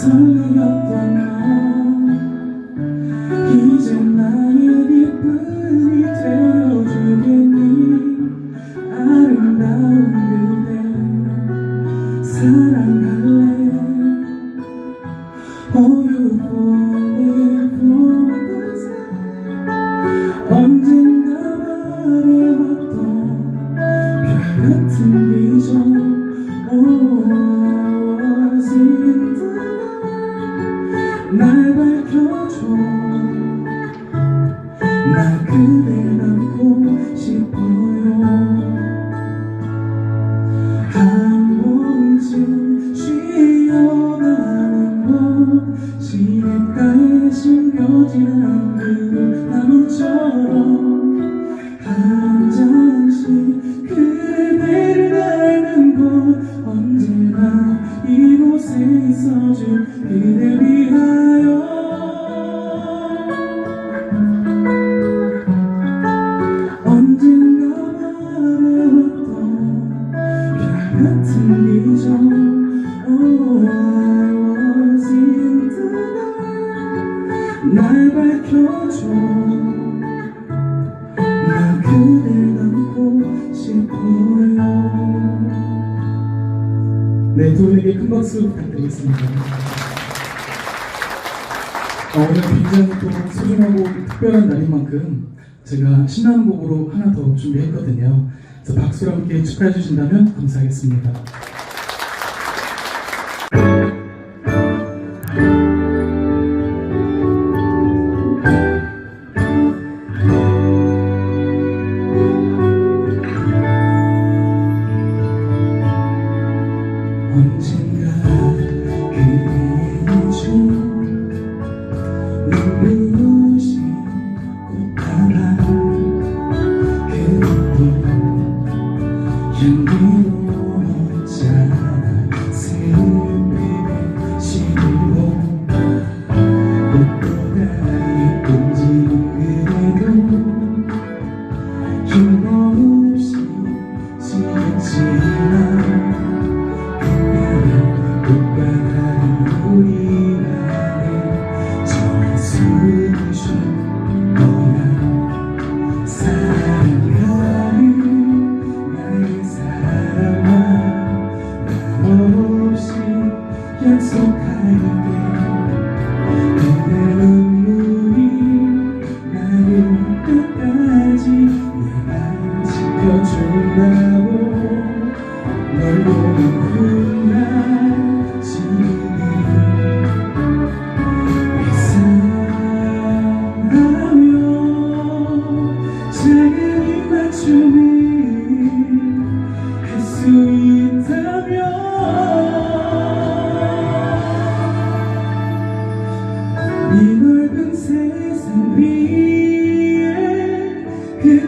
설레였던 넌 이제 나의 기쁨이 되어주겠니? 아름다운 그대 사랑할래 날 밝혀줘. 나 그댈 안고 싶어요. 한 번쯤 쉬어가는 곳 시냇가에 심겨진 그 나무처럼 한 장씩 그대를 닮은 곳 언제나 이곳에 있어줄 그댈 안고 싶어요 네, 두 분에게 큰 박수 부탁드리겠습니다 어, 오늘 굉장히 또 소중하고 특별한 날인 만큼 제가 신나는 곡으로 하나 더 준비했거든요. 그래서 박수와 함께 축하해 주신다면 감사하겠습니다. 언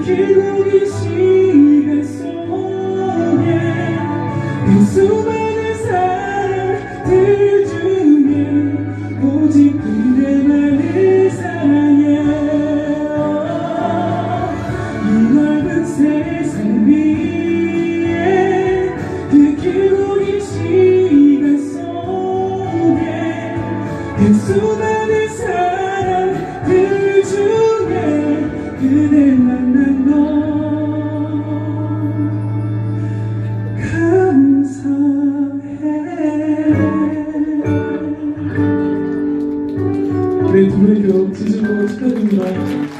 긴 시간 속에 그 수많은 사람들 중에 오직 그대만을 사랑해. 이 넓은 세상 위에 그 길고 긴 시간 속에 그 수많은 사람 분의 결혼 진심으로 축하드립니다.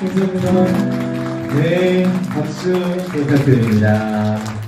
감사합니다. 네, 박수 부탁드립니다.